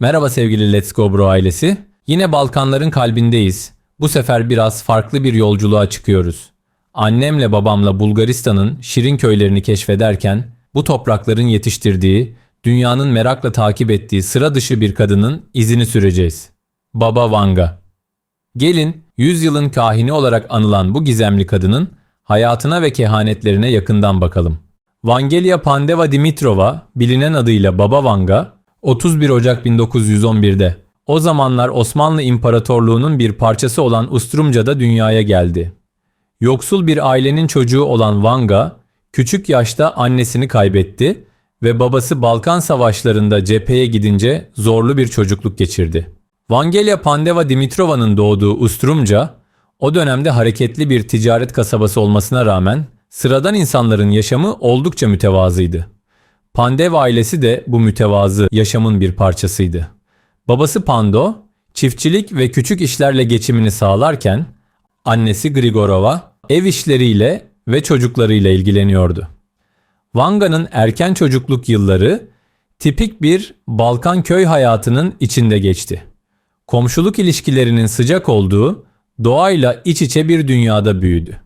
Merhaba sevgili Let's Go Bro ailesi. Yine Balkanların kalbindeyiz. Bu sefer biraz farklı bir yolculuğa çıkıyoruz. Annemle babamla Bulgaristan'ın şirin köylerini keşfederken bu toprakların yetiştirdiği, dünyanın merakla takip ettiği sıra dışı bir kadının izini süreceğiz. Baba Vanga. Gelin 100 yılın kahini olarak anılan bu gizemli kadının hayatına ve kehanetlerine yakından bakalım. Vangelia Pandeva Dimitrova, bilinen adıyla Baba Vanga, 31 Ocak 1911'de o zamanlar Osmanlı İmparatorluğu'nun bir parçası olan Ustrumca'da dünyaya geldi. Yoksul bir ailenin çocuğu olan Vanga, küçük yaşta annesini kaybetti ve babası Balkan Savaşlarında cepheye gidince zorlu bir çocukluk geçirdi. Vangelia Pandeva Dimitrova'nın doğduğu Ustrumca, o dönemde hareketli bir ticaret kasabası olmasına rağmen sıradan insanların yaşamı oldukça mütevazıydı. Pandev ailesi de bu mütevazı yaşamın bir parçasıydı. Babası Pando, çiftçilik ve küçük işlerle geçimini sağlarken, annesi Grigorova ev işleriyle ve çocuklarıyla ilgileniyordu. Vanga'nın erken çocukluk yılları tipik bir Balkan köy hayatının içinde geçti. Komşuluk ilişkilerinin sıcak olduğu, doğayla iç içe bir dünyada büyüdü.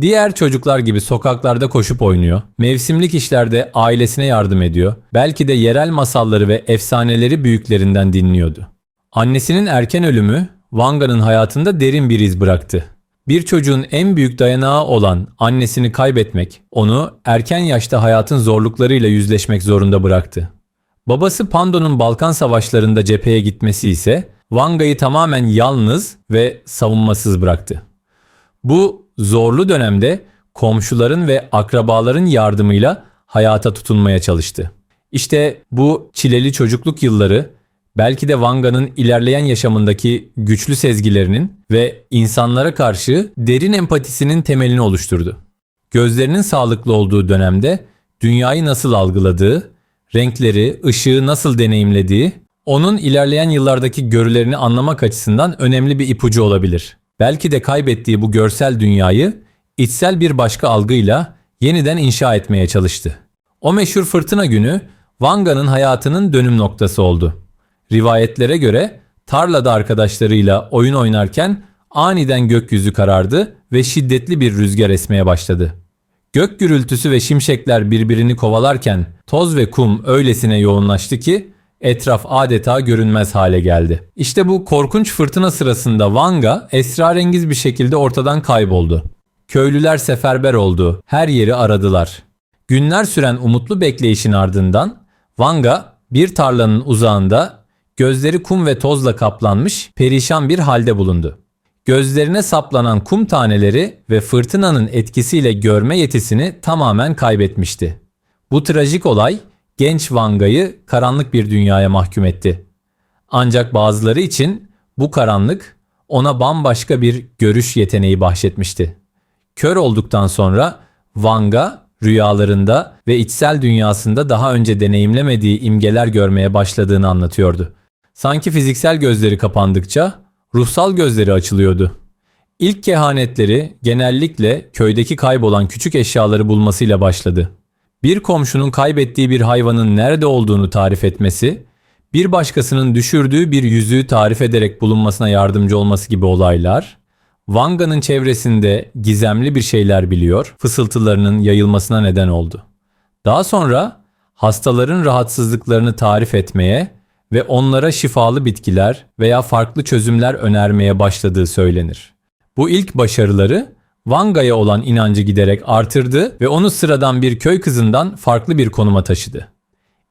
Diğer çocuklar gibi sokaklarda koşup oynuyor, mevsimlik işlerde ailesine yardım ediyor, belki de yerel masalları ve efsaneleri büyüklerinden dinliyordu. Annesinin erken ölümü Vanga'nın hayatında derin bir iz bıraktı. Bir çocuğun en büyük dayanağı olan annesini kaybetmek, onu erken yaşta hayatın zorluklarıyla yüzleşmek zorunda bıraktı. Babası Pando'nun Balkan savaşlarında cepheye gitmesi ise Vanga'yı tamamen yalnız ve savunmasız bıraktı. Bu zorlu dönemde komşuların ve akrabaların yardımıyla hayata tutunmaya çalıştı. İşte bu çileli çocukluk yılları belki de Vanga'nın ilerleyen yaşamındaki güçlü sezgilerinin ve insanlara karşı derin empatisinin temelini oluşturdu. Gözlerinin sağlıklı olduğu dönemde dünyayı nasıl algıladığı, renkleri, ışığı nasıl deneyimlediği, onun ilerleyen yıllardaki görülerini anlamak açısından önemli bir ipucu olabilir. Belki de kaybettiği bu görsel dünyayı içsel bir başka algıyla yeniden inşa etmeye çalıştı. O meşhur fırtına günü Vanga'nın hayatının dönüm noktası oldu. Rivayetlere göre tarlada arkadaşlarıyla oyun oynarken aniden gökyüzü karardı ve şiddetli bir rüzgar esmeye başladı. Gök gürültüsü ve şimşekler birbirini kovalarken toz ve kum öylesine yoğunlaştı ki etraf adeta görünmez hale geldi. İşte bu korkunç fırtına sırasında Vanga esrarengiz bir şekilde ortadan kayboldu. Köylüler seferber oldu, her yeri aradılar. Günler süren umutlu bekleyişin ardından Vanga bir tarlanın uzağında gözleri kum ve tozla kaplanmış perişan bir halde bulundu. Gözlerine saplanan kum taneleri ve fırtınanın etkisiyle görme yetisini tamamen kaybetmişti. Bu trajik olay genç Vanga'yı karanlık bir dünyaya mahkum etti. Ancak bazıları için bu karanlık ona bambaşka bir görüş yeteneği bahşetmişti. Kör olduktan sonra Vanga rüyalarında ve içsel dünyasında daha önce deneyimlemediği imgeler görmeye başladığını anlatıyordu. Sanki fiziksel gözleri kapandıkça ruhsal gözleri açılıyordu. İlk kehanetleri genellikle köydeki kaybolan küçük eşyaları bulmasıyla başladı. Bir komşunun kaybettiği bir hayvanın nerede olduğunu tarif etmesi, bir başkasının düşürdüğü bir yüzüğü tarif ederek bulunmasına yardımcı olması gibi olaylar, Vanga'nın çevresinde gizemli bir şeyler biliyor, fısıltılarının yayılmasına neden oldu. Daha sonra hastaların rahatsızlıklarını tarif etmeye ve onlara şifalı bitkiler veya farklı çözümler önermeye başladığı söylenir. Bu ilk başarıları Vanga'ya olan inancı giderek artırdı ve onu sıradan bir köy kızından farklı bir konuma taşıdı.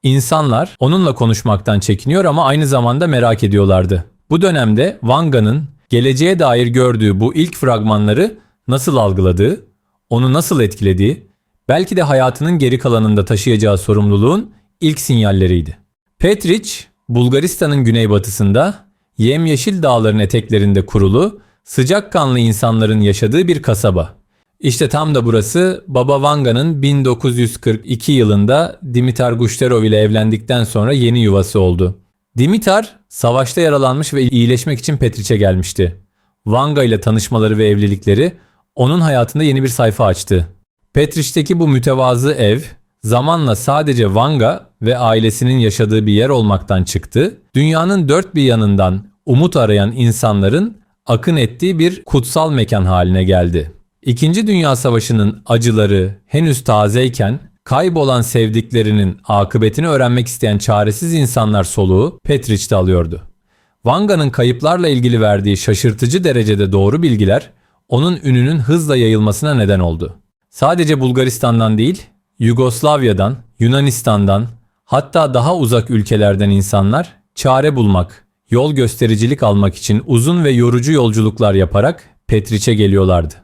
İnsanlar onunla konuşmaktan çekiniyor ama aynı zamanda merak ediyorlardı. Bu dönemde Vanga'nın geleceğe dair gördüğü bu ilk fragmanları nasıl algıladığı, onu nasıl etkilediği, belki de hayatının geri kalanında taşıyacağı sorumluluğun ilk sinyalleriydi. Petric, Bulgaristan'ın güneybatısında yemyeşil dağların eteklerinde kurulu sıcakkanlı insanların yaşadığı bir kasaba. İşte tam da burası Baba Vanga'nın 1942 yılında Dimitar Gushterov ile evlendikten sonra yeni yuvası oldu. Dimitar savaşta yaralanmış ve iyileşmek için Petriç'e gelmişti. Vanga ile tanışmaları ve evlilikleri onun hayatında yeni bir sayfa açtı. Petriç'teki bu mütevazı ev zamanla sadece Vanga ve ailesinin yaşadığı bir yer olmaktan çıktı, dünyanın dört bir yanından umut arayan insanların akın ettiği bir kutsal mekan haline geldi. İkinci Dünya Savaşı'nın acıları henüz tazeyken kaybolan sevdiklerinin akıbetini öğrenmek isteyen çaresiz insanlar soluğu Petrich'te alıyordu. Vanga'nın kayıplarla ilgili verdiği şaşırtıcı derecede doğru bilgiler onun ününün hızla yayılmasına neden oldu. Sadece Bulgaristan'dan değil, Yugoslavya'dan, Yunanistan'dan, hatta daha uzak ülkelerden insanlar çare bulmak, yol göstericilik almak için uzun ve yorucu yolculuklar yaparak Petriç'e geliyorlardı.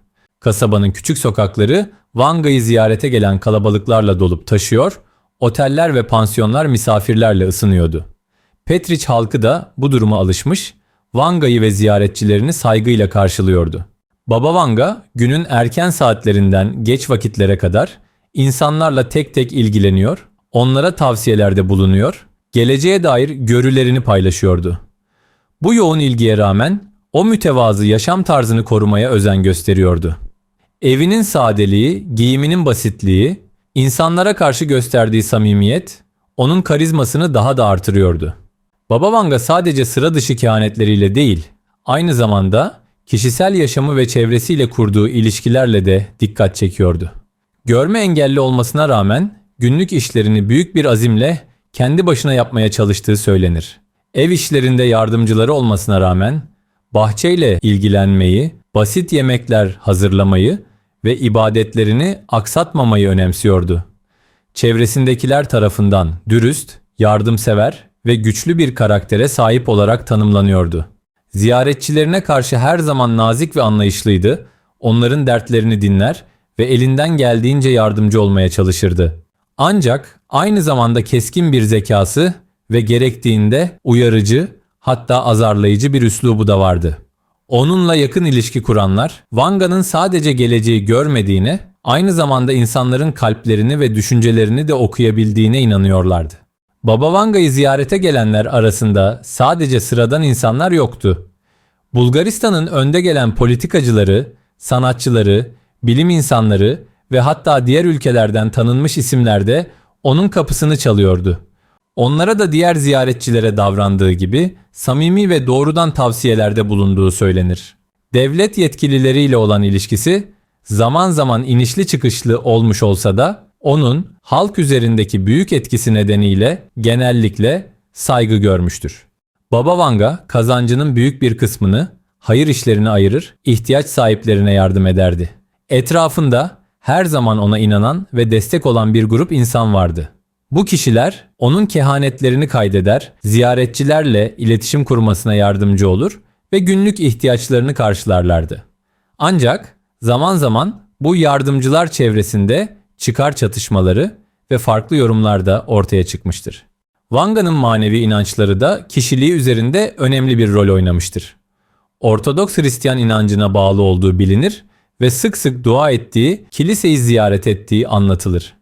Kasabanın küçük sokakları Vanga'yı ziyarete gelen kalabalıklarla dolup taşıyor, oteller ve pansiyonlar misafirlerle ısınıyordu. Petriç halkı da bu duruma alışmış, Vanga'yı ve ziyaretçilerini saygıyla karşılıyordu. Baba Vanga günün erken saatlerinden geç vakitlere kadar insanlarla tek tek ilgileniyor, onlara tavsiyelerde bulunuyor, geleceğe dair görülerini paylaşıyordu. Bu yoğun ilgiye rağmen o mütevazı yaşam tarzını korumaya özen gösteriyordu. Evinin sadeliği, giyiminin basitliği, insanlara karşı gösterdiği samimiyet onun karizmasını daha da artırıyordu. Baba Vanga sadece sıra dışı kehanetleriyle değil, aynı zamanda kişisel yaşamı ve çevresiyle kurduğu ilişkilerle de dikkat çekiyordu. Görme engelli olmasına rağmen günlük işlerini büyük bir azimle kendi başına yapmaya çalıştığı söylenir. Ev işlerinde yardımcıları olmasına rağmen bahçeyle ilgilenmeyi, basit yemekler hazırlamayı ve ibadetlerini aksatmamayı önemsiyordu. Çevresindekiler tarafından dürüst, yardımsever ve güçlü bir karaktere sahip olarak tanımlanıyordu. Ziyaretçilerine karşı her zaman nazik ve anlayışlıydı, onların dertlerini dinler ve elinden geldiğince yardımcı olmaya çalışırdı. Ancak aynı zamanda keskin bir zekası ve gerektiğinde uyarıcı hatta azarlayıcı bir üslubu da vardı. Onunla yakın ilişki kuranlar Vanga'nın sadece geleceği görmediğine, aynı zamanda insanların kalplerini ve düşüncelerini de okuyabildiğine inanıyorlardı. Baba Vanga'yı ziyarete gelenler arasında sadece sıradan insanlar yoktu. Bulgaristan'ın önde gelen politikacıları, sanatçıları, bilim insanları ve hatta diğer ülkelerden tanınmış isimler de onun kapısını çalıyordu. Onlara da diğer ziyaretçilere davrandığı gibi samimi ve doğrudan tavsiyelerde bulunduğu söylenir. Devlet yetkilileriyle olan ilişkisi zaman zaman inişli çıkışlı olmuş olsa da onun halk üzerindeki büyük etkisi nedeniyle genellikle saygı görmüştür. Baba Vanga kazancının büyük bir kısmını hayır işlerine ayırır, ihtiyaç sahiplerine yardım ederdi. Etrafında her zaman ona inanan ve destek olan bir grup insan vardı. Bu kişiler onun kehanetlerini kaydeder, ziyaretçilerle iletişim kurmasına yardımcı olur ve günlük ihtiyaçlarını karşılarlardı. Ancak zaman zaman bu yardımcılar çevresinde çıkar çatışmaları ve farklı yorumlar da ortaya çıkmıştır. Wanga'nın manevi inançları da kişiliği üzerinde önemli bir rol oynamıştır. Ortodoks Hristiyan inancına bağlı olduğu bilinir ve sık sık dua ettiği, kiliseyi ziyaret ettiği anlatılır.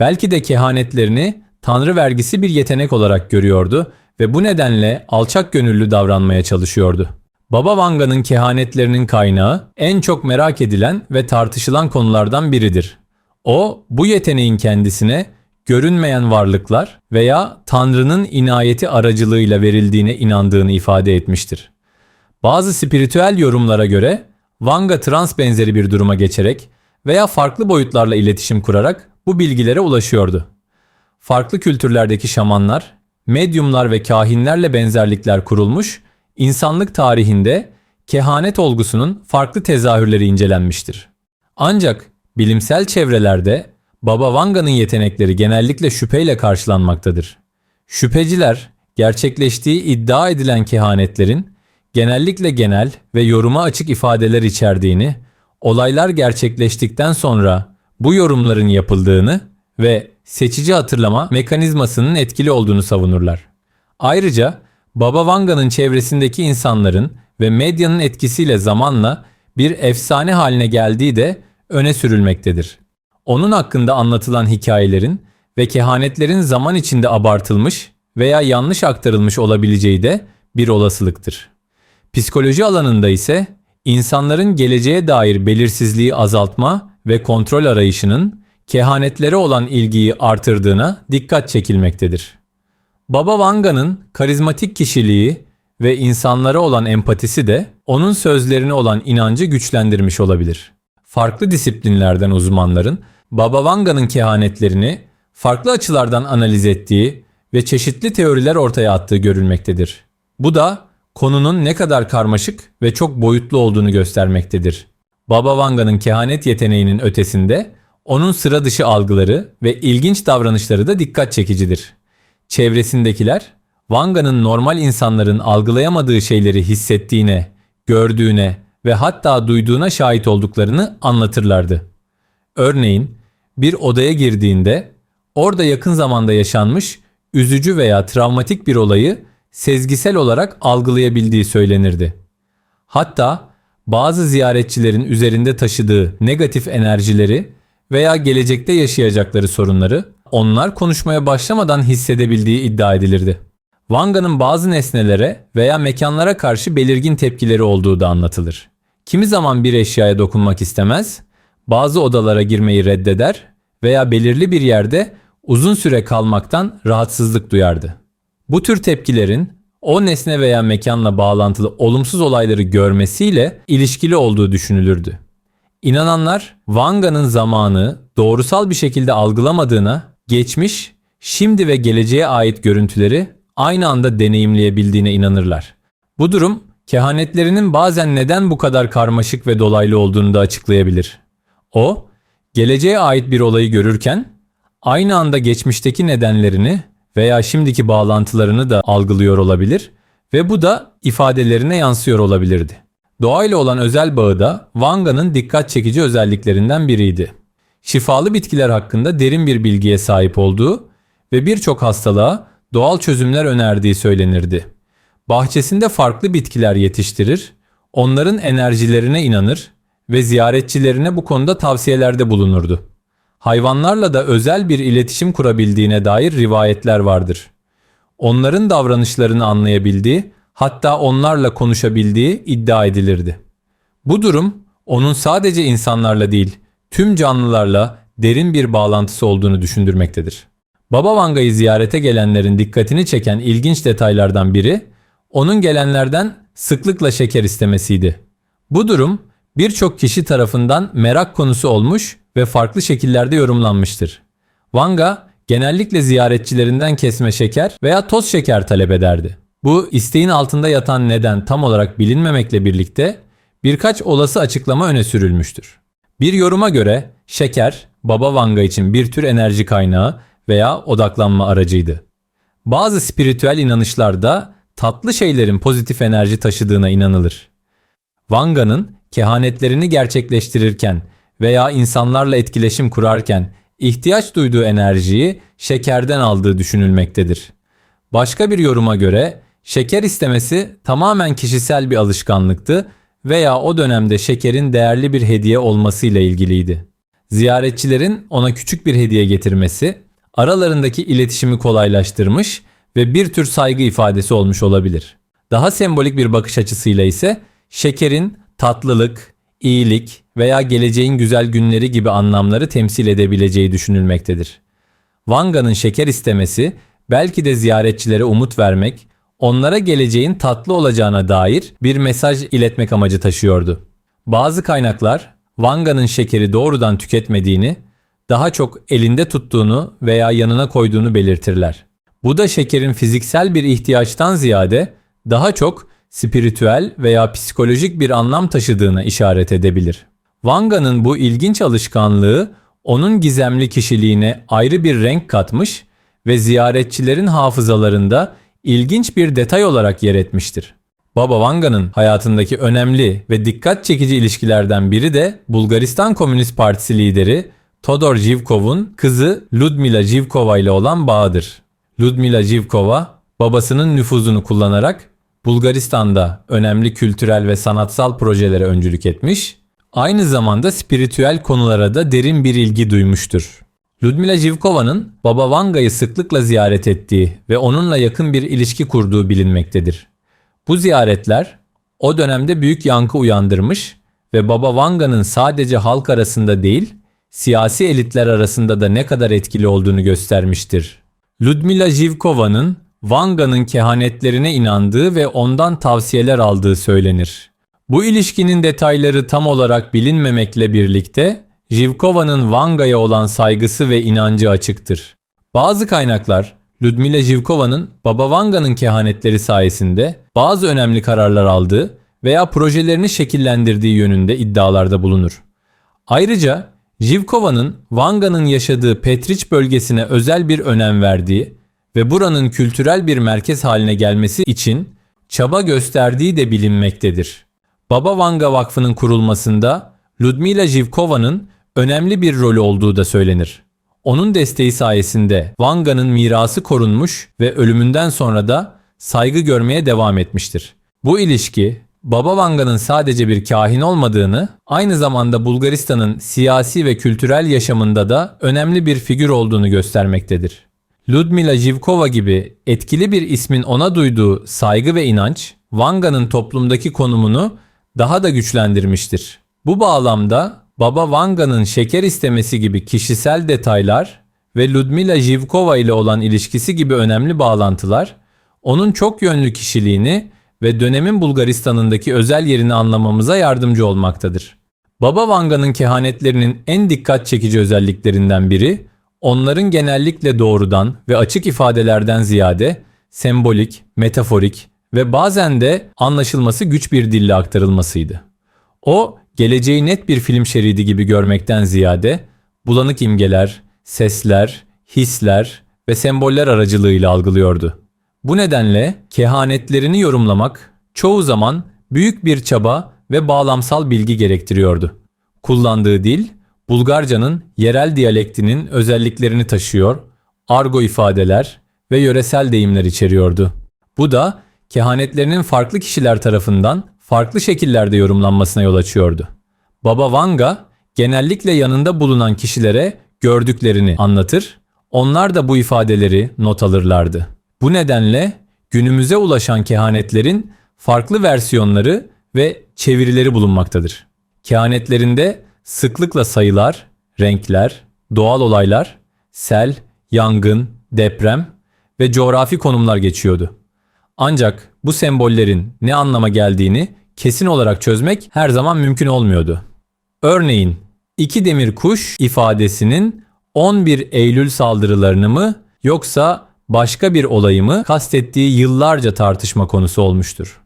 Belki de kehanetlerini tanrı vergisi bir yetenek olarak görüyordu ve bu nedenle alçak gönüllü davranmaya çalışıyordu. Baba Vanga'nın kehanetlerinin kaynağı en çok merak edilen ve tartışılan konulardan biridir. O bu yeteneğin kendisine görünmeyen varlıklar veya Tanrı'nın inayeti aracılığıyla verildiğine inandığını ifade etmiştir. Bazı spiritüel yorumlara göre Vanga trans benzeri bir duruma geçerek veya farklı boyutlarla iletişim kurarak bu bilgilere ulaşıyordu. Farklı kültürlerdeki şamanlar, medyumlar ve kahinlerle benzerlikler kurulmuş, insanlık tarihinde kehanet olgusunun farklı tezahürleri incelenmiştir. Ancak bilimsel çevrelerde Baba Vanga'nın yetenekleri genellikle şüpheyle karşılanmaktadır. Şüpheciler, gerçekleştiği iddia edilen kehanetlerin genellikle genel ve yoruma açık ifadeler içerdiğini, olaylar gerçekleştikten sonra bu yorumların yapıldığını ve seçici hatırlama mekanizmasının etkili olduğunu savunurlar. Ayrıca Baba Vanga'nın çevresindeki insanların ve medyanın etkisiyle zamanla bir efsane haline geldiği de öne sürülmektedir. Onun hakkında anlatılan hikayelerin ve kehanetlerin zaman içinde abartılmış veya yanlış aktarılmış olabileceği de bir olasılıktır. Psikoloji alanında ise insanların geleceğe dair belirsizliği azaltma ve kontrol arayışının kehanetlere olan ilgiyi artırdığına dikkat çekilmektedir. Baba Vanga'nın karizmatik kişiliği ve insanlara olan empatisi de onun sözlerine olan inancı güçlendirmiş olabilir. Farklı disiplinlerden uzmanların Baba Vanga'nın kehanetlerini farklı açılardan analiz ettiği ve çeşitli teoriler ortaya attığı görülmektedir. Bu da konunun ne kadar karmaşık ve çok boyutlu olduğunu göstermektedir. Baba Vanga'nın kehanet yeteneğinin ötesinde onun sıra dışı algıları ve ilginç davranışları da dikkat çekicidir. Çevresindekiler Vanga'nın normal insanların algılayamadığı şeyleri hissettiğine, gördüğüne ve hatta duyduğuna şahit olduklarını anlatırlardı. Örneğin bir odaya girdiğinde orada yakın zamanda yaşanmış üzücü veya travmatik bir olayı sezgisel olarak algılayabildiği söylenirdi. Hatta bazı ziyaretçilerin üzerinde taşıdığı negatif enerjileri veya gelecekte yaşayacakları sorunları onlar konuşmaya başlamadan hissedebildiği iddia edilirdi. Wanga'nın bazı nesnelere veya mekanlara karşı belirgin tepkileri olduğu da anlatılır. Kimi zaman bir eşyaya dokunmak istemez, bazı odalara girmeyi reddeder veya belirli bir yerde uzun süre kalmaktan rahatsızlık duyardı. Bu tür tepkilerin o nesne veya mekanla bağlantılı olumsuz olayları görmesiyle ilişkili olduğu düşünülürdü. İnananlar Wanga'nın zamanı doğrusal bir şekilde algılamadığına, geçmiş, şimdi ve geleceğe ait görüntüleri aynı anda deneyimleyebildiğine inanırlar. Bu durum kehanetlerinin bazen neden bu kadar karmaşık ve dolaylı olduğunu da açıklayabilir. O, geleceğe ait bir olayı görürken aynı anda geçmişteki nedenlerini veya şimdiki bağlantılarını da algılıyor olabilir ve bu da ifadelerine yansıyor olabilirdi. Doğayla olan özel bağı da Wanga'nın dikkat çekici özelliklerinden biriydi. Şifalı bitkiler hakkında derin bir bilgiye sahip olduğu ve birçok hastalığa doğal çözümler önerdiği söylenirdi. Bahçesinde farklı bitkiler yetiştirir, onların enerjilerine inanır ve ziyaretçilerine bu konuda tavsiyelerde bulunurdu. Hayvanlarla da özel bir iletişim kurabildiğine dair rivayetler vardır. Onların davranışlarını anlayabildiği, hatta onlarla konuşabildiği iddia edilirdi. Bu durum onun sadece insanlarla değil, tüm canlılarla derin bir bağlantısı olduğunu düşündürmektedir. Baba Vanga'yı ziyarete gelenlerin dikkatini çeken ilginç detaylardan biri, onun gelenlerden sıklıkla şeker istemesiydi. Bu durum birçok kişi tarafından merak konusu olmuş ve farklı şekillerde yorumlanmıştır. Vanga genellikle ziyaretçilerinden kesme şeker veya toz şeker talep ederdi. Bu isteğin altında yatan neden tam olarak bilinmemekle birlikte birkaç olası açıklama öne sürülmüştür. Bir yoruma göre şeker Baba Vanga için bir tür enerji kaynağı veya odaklanma aracıydı. Bazı spiritüel inanışlarda tatlı şeylerin pozitif enerji taşıdığına inanılır. Vanga'nın kehanetlerini gerçekleştirirken veya insanlarla etkileşim kurarken ihtiyaç duyduğu enerjiyi şekerden aldığı düşünülmektedir. Başka bir yoruma göre şeker istemesi tamamen kişisel bir alışkanlıktı veya o dönemde şekerin değerli bir hediye olmasıyla ilgiliydi. Ziyaretçilerin ona küçük bir hediye getirmesi aralarındaki iletişimi kolaylaştırmış ve bir tür saygı ifadesi olmuş olabilir. Daha sembolik bir bakış açısıyla ise şekerin tatlılık, iyilik veya geleceğin güzel günleri gibi anlamları temsil edebileceği düşünülmektedir. Wanga'nın şeker istemesi belki de ziyaretçilere umut vermek, onlara geleceğin tatlı olacağına dair bir mesaj iletmek amacı taşıyordu. Bazı kaynaklar Wanga'nın şekeri doğrudan tüketmediğini, daha çok elinde tuttuğunu veya yanına koyduğunu belirtirler. Bu da şekerin fiziksel bir ihtiyaçtan ziyade daha çok spiritüel veya psikolojik bir anlam taşıdığına işaret edebilir. Wanga'nın bu ilginç alışkanlığı onun gizemli kişiliğine ayrı bir renk katmış ve ziyaretçilerin hafızalarında ilginç bir detay olarak yer etmiştir. Baba Wanga'nın hayatındaki önemli ve dikkat çekici ilişkilerden biri de Bulgaristan Komünist Partisi lideri Todor Zhivkov'un kızı Ludmila Zhivkova ile olan bağıdır. Ludmila Zhivkova babasının nüfuzunu kullanarak Bulgaristan'da önemli kültürel ve sanatsal projelere öncülük etmiş, aynı zamanda spiritüel konulara da derin bir ilgi duymuştur. Ludmila Jivkova'nın Baba Vanga'yı sıklıkla ziyaret ettiği ve onunla yakın bir ilişki kurduğu bilinmektedir. Bu ziyaretler o dönemde büyük yankı uyandırmış ve Baba Vanga'nın sadece halk arasında değil, siyasi elitler arasında da ne kadar etkili olduğunu göstermiştir. Ludmila Jivkova'nın Vanga'nın kehanetlerine inandığı ve ondan tavsiyeler aldığı söylenir. Bu ilişkinin detayları tam olarak bilinmemekle birlikte Jivkova'nın Vanga'ya olan saygısı ve inancı açıktır. Bazı kaynaklar Ludmila Jivkova'nın Baba Vanga'nın kehanetleri sayesinde bazı önemli kararlar aldığı veya projelerini şekillendirdiği yönünde iddialarda bulunur. Ayrıca Jivkova'nın Vanga'nın yaşadığı Petriç bölgesine özel bir önem verdiği ve buranın kültürel bir merkez haline gelmesi için çaba gösterdiği de bilinmektedir. Baba Vanga Vakfı'nın kurulmasında Ludmila Jivkova'nın önemli bir rolü olduğu da söylenir. Onun desteği sayesinde Vanga'nın mirası korunmuş ve ölümünden sonra da saygı görmeye devam etmiştir. Bu ilişki Baba Vanga'nın sadece bir kahin olmadığını, aynı zamanda Bulgaristan'ın siyasi ve kültürel yaşamında da önemli bir figür olduğunu göstermektedir. Ludmila Jivkova gibi etkili bir ismin ona duyduğu saygı ve inanç, Vanga'nın toplumdaki konumunu daha da güçlendirmiştir. Bu bağlamda Baba Vanga'nın şeker istemesi gibi kişisel detaylar ve Ludmila Jivkova ile olan ilişkisi gibi önemli bağlantılar, onun çok yönlü kişiliğini ve dönemin Bulgaristan'ındaki özel yerini anlamamıza yardımcı olmaktadır. Baba Vanga'nın kehanetlerinin en dikkat çekici özelliklerinden biri, onların genellikle doğrudan ve açık ifadelerden ziyade sembolik, metaforik ve bazen de anlaşılması güç bir dille aktarılmasıydı. O, geleceği net bir film şeridi gibi görmekten ziyade bulanık imgeler, sesler, hisler ve semboller aracılığıyla algılıyordu. Bu nedenle kehanetlerini yorumlamak çoğu zaman büyük bir çaba ve bağlamsal bilgi gerektiriyordu. Kullandığı dil Bulgarcanın yerel diyalektinin özelliklerini taşıyor, argo ifadeler ve yöresel deyimler içeriyordu. Bu da kehanetlerinin farklı kişiler tarafından farklı şekillerde yorumlanmasına yol açıyordu. Baba Vanga genellikle yanında bulunan kişilere gördüklerini anlatır, onlar da bu ifadeleri not alırlardı. Bu nedenle günümüze ulaşan kehanetlerin farklı versiyonları ve çevirileri bulunmaktadır. Kehanetlerinde sıklıkla sayılar, renkler, doğal olaylar, sel, yangın, deprem ve coğrafi konumlar geçiyordu. Ancak bu sembollerin ne anlama geldiğini kesin olarak çözmek her zaman mümkün olmuyordu. Örneğin iki demir kuş ifadesinin 11 Eylül saldırılarını mı yoksa başka bir olayı mı kastettiği yıllarca tartışma konusu olmuştur.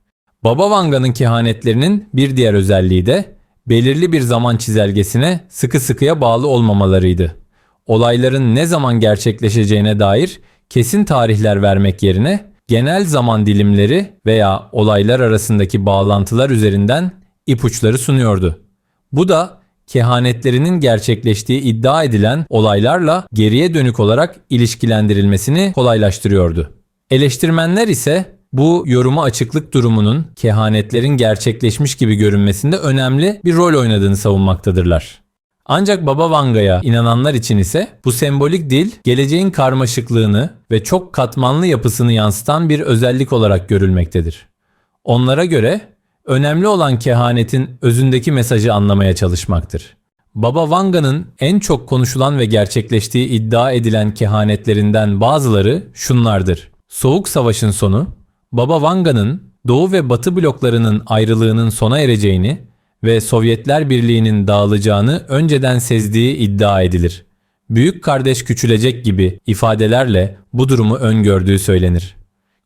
Baba Vanga'nın kehanetlerinin bir diğer özelliği de belirli bir zaman çizelgesine sıkı sıkıya bağlı olmamalarıydı. Olayların ne zaman gerçekleşeceğine dair kesin tarihler vermek yerine genel zaman dilimleri veya olaylar arasındaki bağlantılar üzerinden ipuçları sunuyordu. Bu da kehanetlerinin gerçekleştiği iddia edilen olaylarla geriye dönük olarak ilişkilendirilmesini kolaylaştırıyordu. Eleştirmenler ise bu yoruma açıklık durumunun kehanetlerin gerçekleşmiş gibi görünmesinde önemli bir rol oynadığını savunmaktadırlar. Ancak Baba Vanga'ya inananlar için ise bu sembolik dil geleceğin karmaşıklığını ve çok katmanlı yapısını yansıtan bir özellik olarak görülmektedir. Onlara göre önemli olan kehanetin özündeki mesajı anlamaya çalışmaktır. Baba Vanga'nın en çok konuşulan ve gerçekleştiği iddia edilen kehanetlerinden bazıları şunlardır. Soğuk Savaş'ın sonu, Baba Vanga'nın Doğu ve Batı bloklarının ayrılığının sona ereceğini ve Sovyetler Birliği'nin dağılacağını önceden sezdiği iddia edilir. Büyük kardeş küçülecek gibi ifadelerle bu durumu öngördüğü söylenir.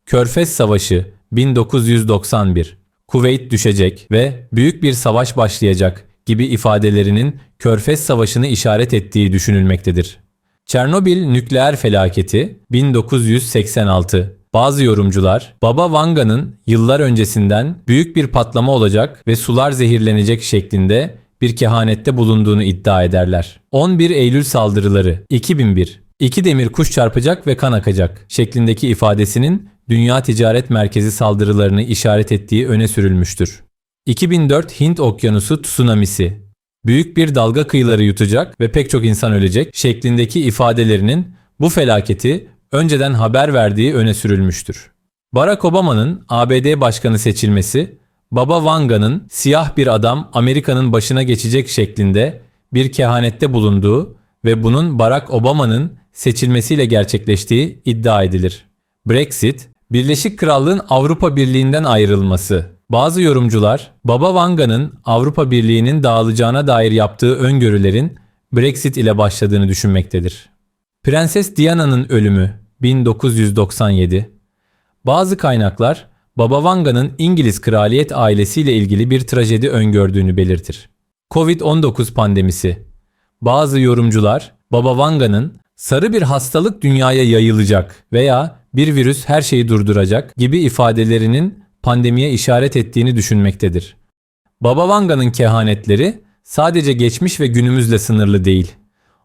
Körfez Savaşı 1991 Kuveyt düşecek ve büyük bir savaş başlayacak gibi ifadelerinin Körfez Savaşı'nı işaret ettiği düşünülmektedir. Çernobil nükleer felaketi 1986 bazı yorumcular Baba Vanga'nın yıllar öncesinden büyük bir patlama olacak ve sular zehirlenecek şeklinde bir kehanette bulunduğunu iddia ederler. 11 Eylül saldırıları 2001 İki demir kuş çarpacak ve kan akacak şeklindeki ifadesinin Dünya Ticaret Merkezi saldırılarını işaret ettiği öne sürülmüştür. 2004 Hint Okyanusu tsunamisi büyük bir dalga kıyıları yutacak ve pek çok insan ölecek şeklindeki ifadelerinin bu felaketi önceden haber verdiği öne sürülmüştür. Barack Obama'nın ABD başkanı seçilmesi, Baba Vanga'nın siyah bir adam Amerika'nın başına geçecek şeklinde bir kehanette bulunduğu ve bunun Barack Obama'nın seçilmesiyle gerçekleştiği iddia edilir. Brexit, Birleşik Krallığın Avrupa Birliği'nden ayrılması. Bazı yorumcular, Baba Vanga'nın Avrupa Birliği'nin dağılacağına dair yaptığı öngörülerin Brexit ile başladığını düşünmektedir. Prenses Diana'nın ölümü 1997 Bazı kaynaklar Baba Vanga'nın İngiliz kraliyet ailesiyle ilgili bir trajedi öngördüğünü belirtir. Covid-19 pandemisi Bazı yorumcular Baba Vanga'nın sarı bir hastalık dünyaya yayılacak veya bir virüs her şeyi durduracak gibi ifadelerinin pandemiye işaret ettiğini düşünmektedir. Baba Vanga'nın kehanetleri sadece geçmiş ve günümüzle sınırlı değil.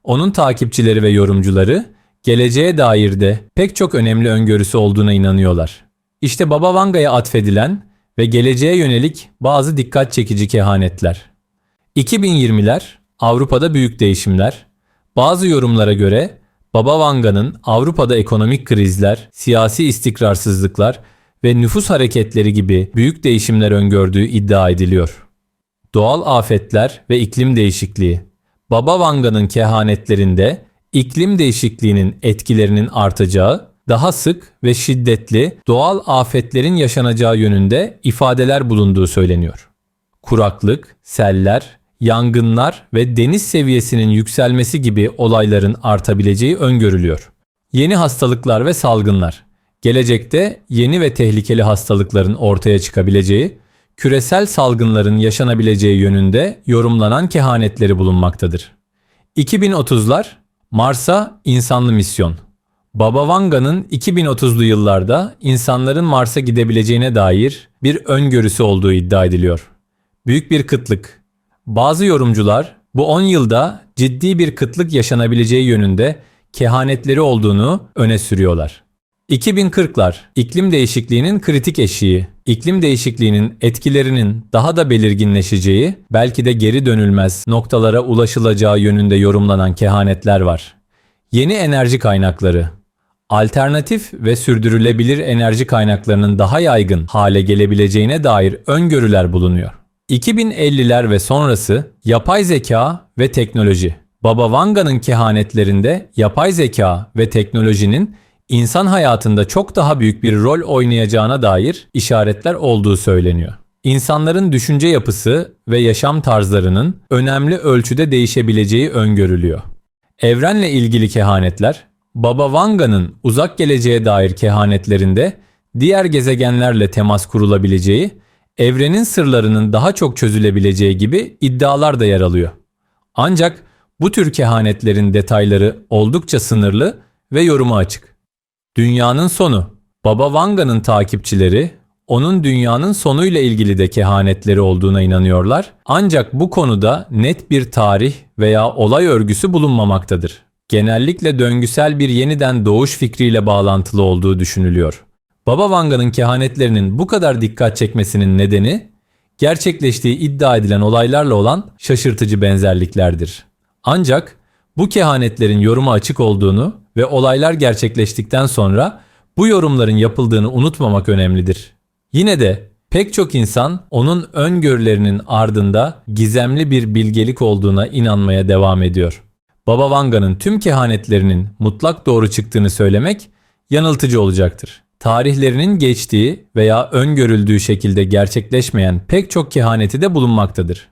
Onun takipçileri ve yorumcuları geleceğe dair de pek çok önemli öngörüsü olduğuna inanıyorlar. İşte Baba Vanga'ya atfedilen ve geleceğe yönelik bazı dikkat çekici kehanetler. 2020'ler Avrupa'da büyük değişimler. Bazı yorumlara göre Baba Vanga'nın Avrupa'da ekonomik krizler, siyasi istikrarsızlıklar ve nüfus hareketleri gibi büyük değişimler öngördüğü iddia ediliyor. Doğal afetler ve iklim değişikliği. Baba Vanga'nın kehanetlerinde iklim değişikliğinin etkilerinin artacağı, daha sık ve şiddetli doğal afetlerin yaşanacağı yönünde ifadeler bulunduğu söyleniyor. Kuraklık, seller, yangınlar ve deniz seviyesinin yükselmesi gibi olayların artabileceği öngörülüyor. Yeni hastalıklar ve salgınlar. Gelecekte yeni ve tehlikeli hastalıkların ortaya çıkabileceği, küresel salgınların yaşanabileceği yönünde yorumlanan kehanetleri bulunmaktadır. 2030'lar Mars'a insanlı misyon. Baba Vanga'nın 2030'lu yıllarda insanların Mars'a gidebileceğine dair bir öngörüsü olduğu iddia ediliyor. Büyük bir kıtlık. Bazı yorumcular bu 10 yılda ciddi bir kıtlık yaşanabileceği yönünde kehanetleri olduğunu öne sürüyorlar. 2040'lar iklim değişikliğinin kritik eşiği, iklim değişikliğinin etkilerinin daha da belirginleşeceği, belki de geri dönülmez noktalara ulaşılacağı yönünde yorumlanan kehanetler var. Yeni enerji kaynakları Alternatif ve sürdürülebilir enerji kaynaklarının daha yaygın hale gelebileceğine dair öngörüler bulunuyor. 2050'ler ve sonrası yapay zeka ve teknoloji. Baba Vanga'nın kehanetlerinde yapay zeka ve teknolojinin insan hayatında çok daha büyük bir rol oynayacağına dair işaretler olduğu söyleniyor. İnsanların düşünce yapısı ve yaşam tarzlarının önemli ölçüde değişebileceği öngörülüyor. Evrenle ilgili kehanetler, Baba Vanga'nın uzak geleceğe dair kehanetlerinde diğer gezegenlerle temas kurulabileceği, evrenin sırlarının daha çok çözülebileceği gibi iddialar da yer alıyor. Ancak bu tür kehanetlerin detayları oldukça sınırlı ve yoruma açık. Dünyanın sonu. Baba Vanga'nın takipçileri onun dünyanın sonuyla ilgili de kehanetleri olduğuna inanıyorlar. Ancak bu konuda net bir tarih veya olay örgüsü bulunmamaktadır. Genellikle döngüsel bir yeniden doğuş fikriyle bağlantılı olduğu düşünülüyor. Baba Vanga'nın kehanetlerinin bu kadar dikkat çekmesinin nedeni gerçekleştiği iddia edilen olaylarla olan şaşırtıcı benzerliklerdir. Ancak bu kehanetlerin yoruma açık olduğunu ve olaylar gerçekleştikten sonra bu yorumların yapıldığını unutmamak önemlidir. Yine de pek çok insan onun öngörülerinin ardında gizemli bir bilgelik olduğuna inanmaya devam ediyor. Baba Vanga'nın tüm kehanetlerinin mutlak doğru çıktığını söylemek yanıltıcı olacaktır. Tarihlerinin geçtiği veya öngörüldüğü şekilde gerçekleşmeyen pek çok kehaneti de bulunmaktadır.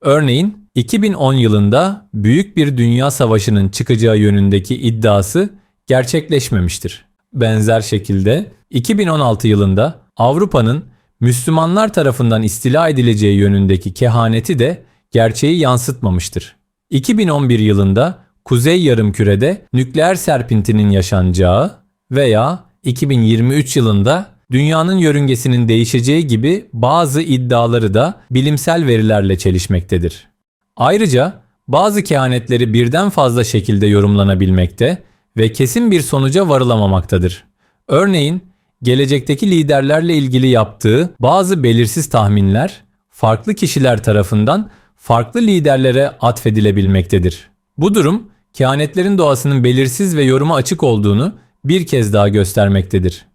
Örneğin 2010 yılında büyük bir dünya savaşının çıkacağı yönündeki iddiası gerçekleşmemiştir. Benzer şekilde 2016 yılında Avrupa'nın Müslümanlar tarafından istila edileceği yönündeki kehaneti de gerçeği yansıtmamıştır. 2011 yılında Kuzey Yarımküre'de nükleer serpintinin yaşanacağı veya 2023 yılında dünyanın yörüngesinin değişeceği gibi bazı iddiaları da bilimsel verilerle çelişmektedir. Ayrıca bazı kehanetleri birden fazla şekilde yorumlanabilmekte ve kesin bir sonuca varılamamaktadır. Örneğin gelecekteki liderlerle ilgili yaptığı bazı belirsiz tahminler farklı kişiler tarafından farklı liderlere atfedilebilmektedir. Bu durum kehanetlerin doğasının belirsiz ve yoruma açık olduğunu bir kez daha göstermektedir.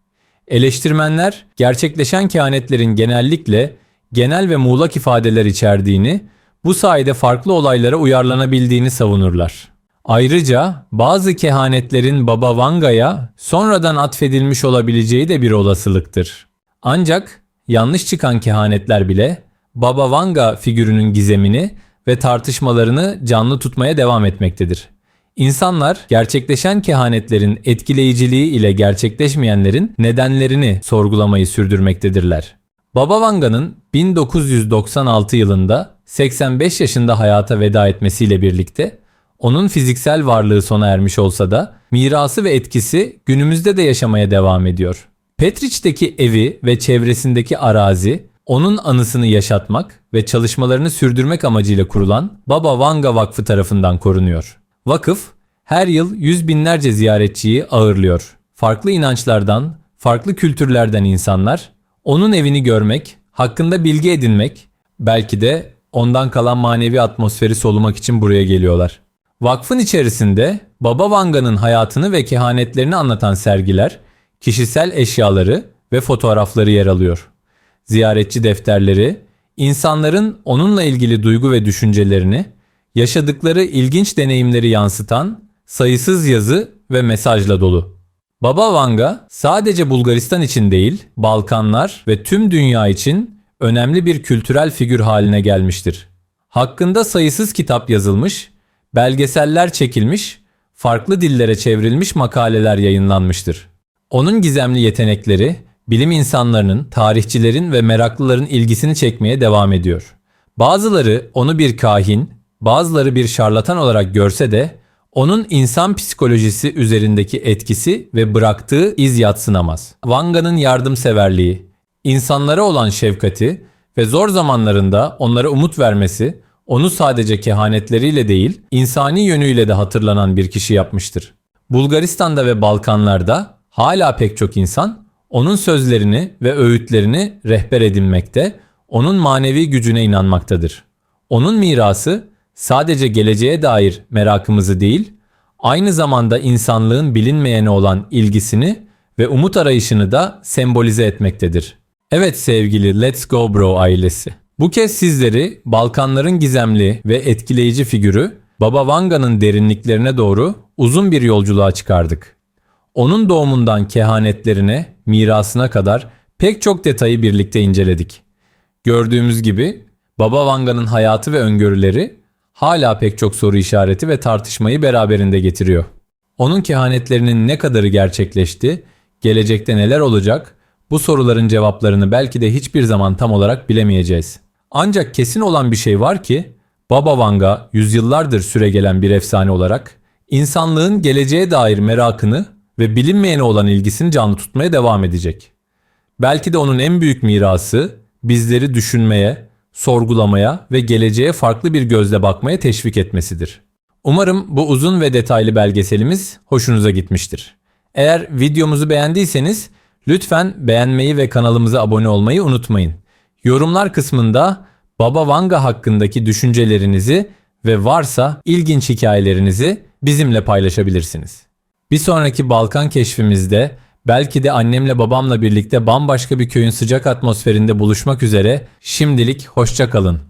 Eleştirmenler gerçekleşen kehanetlerin genellikle genel ve muğlak ifadeler içerdiğini, Bu sayede farklı olaylara uyarlanabildiğini savunurlar. Ayrıca bazı kehanetlerin Baba Vanga'ya sonradan atfedilmiş olabileceği de bir olasılıktır. Ancak yanlış çıkan kehanetler bile Baba Vanga figürünün gizemini ve tartışmalarını canlı tutmaya devam etmektedir. İnsanlar gerçekleşen kehanetlerin etkileyiciliği ile gerçekleşmeyenlerin nedenlerini sorgulamayı sürdürmektedirler. Baba Vanga'nın 1996 yılında 85 yaşında hayata veda etmesiyle birlikte onun fiziksel varlığı sona ermiş olsa da mirası ve etkisi günümüzde de yaşamaya devam ediyor. Petriç'teki evi ve çevresindeki arazi onun anısını yaşatmak ve çalışmalarını sürdürmek amacıyla kurulan Baba Vanga Vakfı tarafından korunuyor. Vakıf her yıl yüz binlerce ziyaretçiyi ağırlıyor. Farklı inançlardan, farklı kültürlerden insanlar onun evini görmek, hakkında bilgi edinmek, belki de ondan kalan manevi atmosferi solumak için buraya geliyorlar. Vakfın içerisinde Baba Vanga'nın hayatını ve kehanetlerini anlatan sergiler, kişisel eşyaları ve fotoğrafları yer alıyor. Ziyaretçi defterleri, insanların onunla ilgili duygu ve düşüncelerini, yaşadıkları ilginç deneyimleri yansıtan sayısız yazı ve mesajla dolu. Baba Vanga sadece Bulgaristan için değil, Balkanlar ve tüm dünya için önemli bir kültürel figür haline gelmiştir. Hakkında sayısız kitap yazılmış, belgeseller çekilmiş, farklı dillere çevrilmiş makaleler yayınlanmıştır. Onun gizemli yetenekleri bilim insanlarının, tarihçilerin ve meraklıların ilgisini çekmeye devam ediyor. Bazıları onu bir kahin, bazıları bir şarlatan olarak görse de onun insan psikolojisi üzerindeki etkisi ve bıraktığı iz yatsınamaz. Wanga'nın yardımseverliği, insanlara olan şefkati ve zor zamanlarında onlara umut vermesi onu sadece kehanetleriyle değil, insani yönüyle de hatırlanan bir kişi yapmıştır. Bulgaristan'da ve Balkanlarda hala pek çok insan onun sözlerini ve öğütlerini rehber edinmekte, onun manevi gücüne inanmaktadır. Onun mirası sadece geleceğe dair merakımızı değil, aynı zamanda insanlığın bilinmeyene olan ilgisini ve umut arayışını da sembolize etmektedir. Evet sevgili Let's Go Bro ailesi. Bu kez sizleri Balkanların gizemli ve etkileyici figürü Baba Vanga'nın derinliklerine doğru uzun bir yolculuğa çıkardık. Onun doğumundan kehanetlerine, mirasına kadar pek çok detayı birlikte inceledik. Gördüğümüz gibi Baba Vanga'nın hayatı ve öngörüleri hala pek çok soru işareti ve tartışmayı beraberinde getiriyor. Onun kehanetlerinin ne kadarı gerçekleşti, gelecekte neler olacak, bu soruların cevaplarını belki de hiçbir zaman tam olarak bilemeyeceğiz. Ancak kesin olan bir şey var ki, Baba Vanga yüzyıllardır süregelen bir efsane olarak insanlığın geleceğe dair merakını ve bilinmeyene olan ilgisini canlı tutmaya devam edecek. Belki de onun en büyük mirası bizleri düşünmeye, sorgulamaya ve geleceğe farklı bir gözle bakmaya teşvik etmesidir. Umarım bu uzun ve detaylı belgeselimiz hoşunuza gitmiştir. Eğer videomuzu beğendiyseniz lütfen beğenmeyi ve kanalımıza abone olmayı unutmayın. Yorumlar kısmında Baba Vanga hakkındaki düşüncelerinizi ve varsa ilginç hikayelerinizi bizimle paylaşabilirsiniz. Bir sonraki Balkan keşfimizde belki de annemle babamla birlikte bambaşka bir köyün sıcak atmosferinde buluşmak üzere şimdilik hoşça kalın.